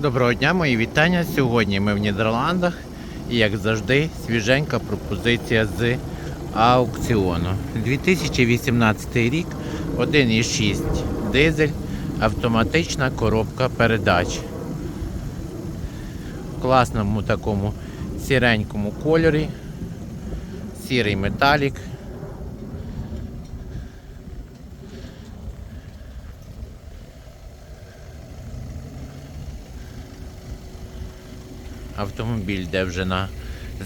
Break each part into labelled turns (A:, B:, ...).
A: Доброго дня, мої вітання. Сьогодні ми в Нідерландах і, як завжди, свіженька пропозиція з аукціону. 2018 рік, 1,6 дизель, автоматична коробка передач. В класному такому сіренькому кольорі, сірий металік. Автомобіль йде вже на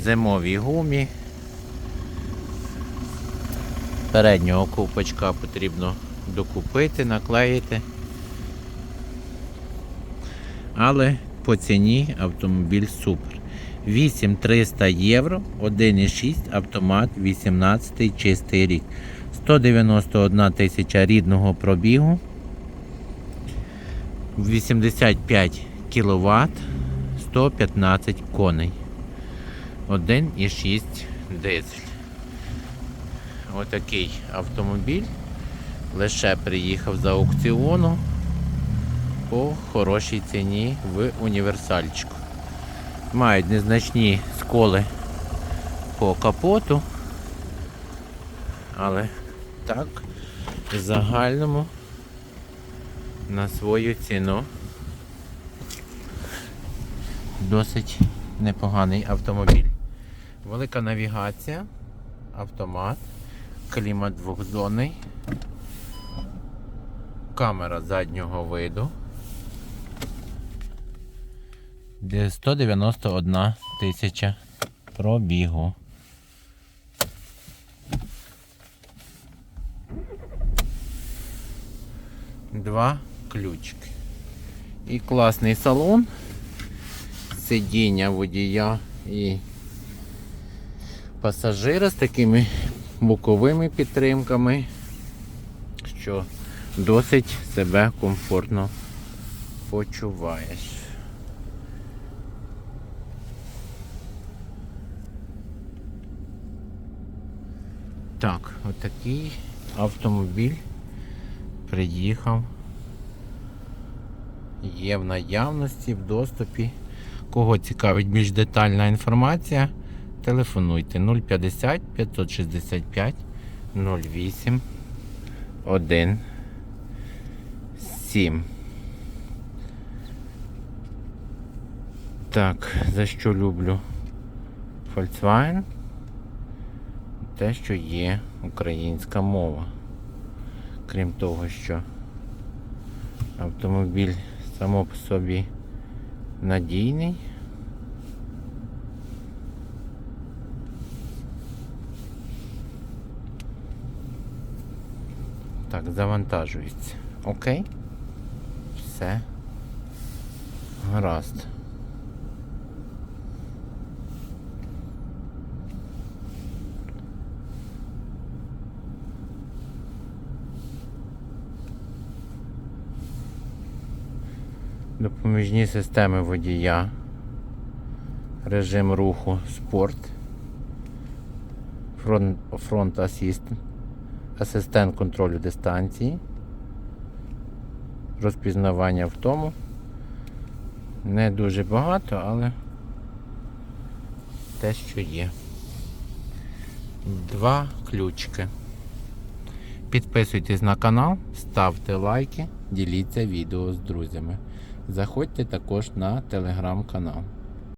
A: зимовій гумі. Переднього ковпачка потрібно докупити, наклеїти. Але по ціні автомобіль супер. 8300 євро, 1,6 автомат, 18 чистий рік. 191 тисяча рідного пробігу. 85 кВт. 115 коней. 1,6 дизель. Отакий автомобіль. Лише приїхав з аукціону по хорошій ціні в універсальчику. Мають незначні сколи по капоту. Але так, в загальному на свою ціну досить непоганий автомобіль. Велика навігація, автомат, клімат двохзонний, камера заднього виду. Де 191 тисяча пробігу. Два ключики. І класний салон сидіння водія і пасажира з такими боковими підтримками, що досить себе комфортно почуваєш. Так, отакий автомобіль приїхав. Є в наявності, в доступі. Кого цікавить більш детальна інформація, телефонуйте 050 565 08 1 7. Так, за що люблю Volkswagen? Те, що є українська мова. Крім того, що автомобіль само по собі надійний. Так, завантажується. Окей. Все. Гаразд. Допоміжні системи водія, режим руху спорт, фронт, фронт асіст, асистент контролю дистанції, розпізнавання в тому. Не дуже багато, але те, що є. Два ключики. Підписуйтесь на канал, ставте лайки, діліться відео з друзями. Заходьте також на телеграм-канал.